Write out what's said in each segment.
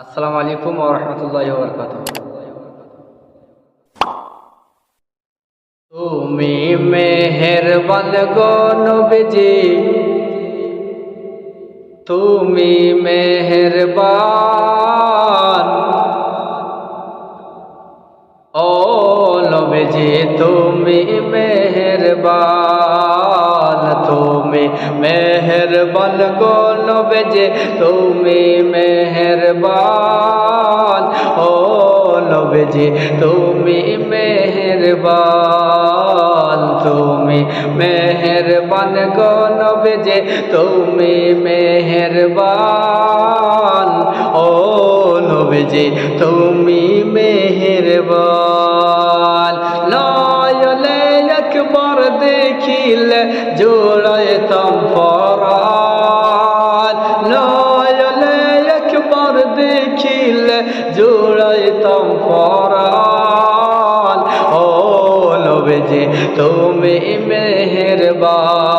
আসসালামু আলাইকুম ওয়া রাহমাতুল্লাহি ওয়া বারাকাতুহু। তুমি মেহেরবান গো নবীজি। তুমি মেহেরবান। ও নবীজি, তুমি মেহেরবান। তুমি মেহেরবান গো নবীজি, তুমি মেহেরবান। ও নবীজি, তুমি মেহেরবান তুমি মেহেরবান গো নবীজি, তুমি মেহেরবান। ও নবীজি, তুমি মেহেরবান। নয়লে একবার দেখিলে জোড়াইতাম পরাণ জোড়াইতাম পরাণ। ও নবীজি, তুমি মেহেরবান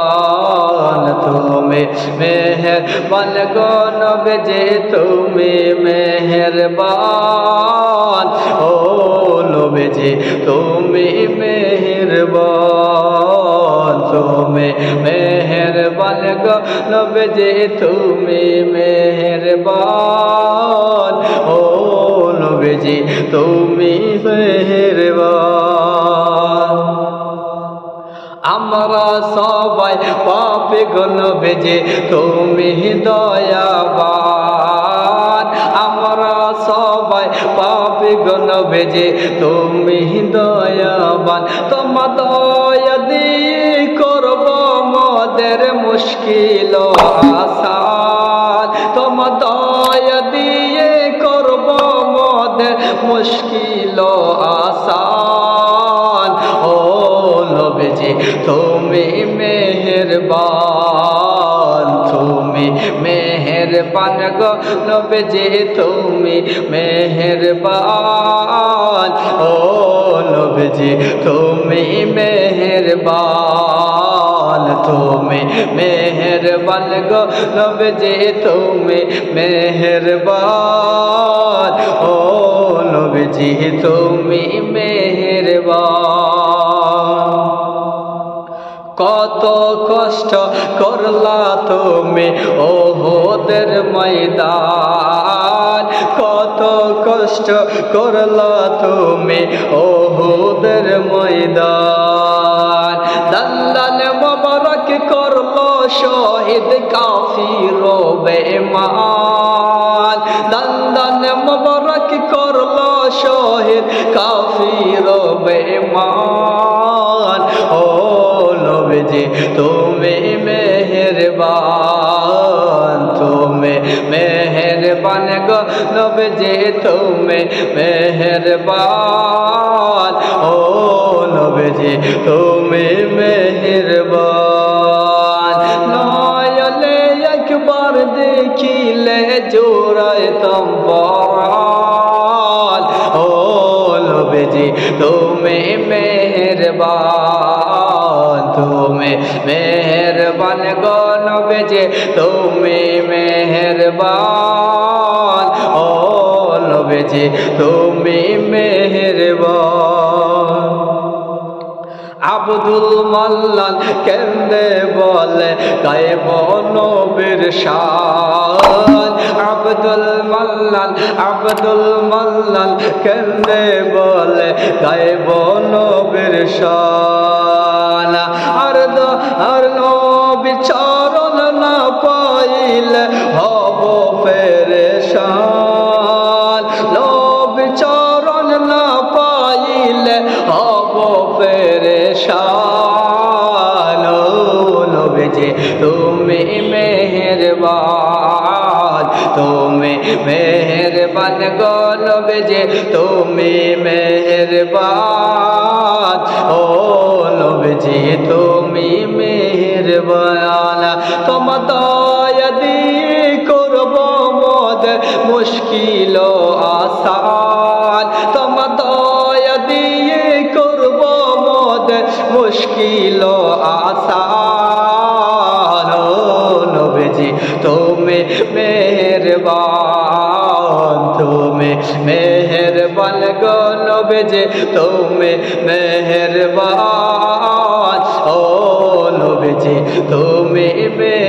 তুমি মেহেরবান গো নবীজি, তুমি মেহেরবান। ও নবীজি, তুমি মেহেরবান তুমি মেহেরবান গো নবীজি, তুমি মেহেরবান। নবীজি তুমি আমরা সবাই পাপে গণ বেজে তুমি দয়াবান। আমরা সবাই পাপে গণ বেজে তুমি দয়াবান। তোমা দয়া দিয়ে করব মদের মুশকিল আসান। তোমা দয়া দিয়ে মুশকিল আসান। ও নবীজি, তুমি মেহেরবান তুমি মেহেরবান গো নবীজি, তুমি মেহেরবান। ও নবীজি, তুমি মেহেরবান। তুমি মেহেরবান গো নবীজি, তুমি মেহেরবান। ও নবীজি, তুমি মেহেরবান। কত কষ্ট করলা তুমি ওহদের ময়দান। কত কষ্ট করলা তুমি ওহদের ময়দান। দল্লাল মোবারক করল শহীদ কাফির বেমান দল্লাল মোবারক করল শহীদ কাফির বেমান ও নবীজি, তুমি মেহেরবান তুমি মেহেরবান গো নবীজি, তুমি মেহেরবান। ও নবীজি, তুমি মেহেরবান। নবীজি তুমি মেহেরবান তুমি মেহেরবান গো নবীজি, তুমি মেহেরবান ও নবীজি, তুমি মেহেরবান। আব্দুল মাল্লান কেন্দে বলে গায়েব নবীর শান? আব্দুল মাল্লান আব্দুল মাল্লান কেন্দে বলে? গায়েব নবীর শান। আর দো, আর নবী চরণ না পাইলে হব পেরেশান নবী চরণ না পাইলে হব পেরেশান ও নবীজি, তুমি মেহেরবান। তুমি মেহেরবান গো নবীজি, তুমি মেহেরবান। ও তুমি মেহেরবান। তোমা দয়া করব মদ, মুশকিল আসান। তোমা দয়া দিয়ে করব মদ, মুশকিল নবীজি তুমি মেহেরবান মেহেরবান গো নবীজি তুমি মেহেরবান ও নবীজি তুমি মেহেরবান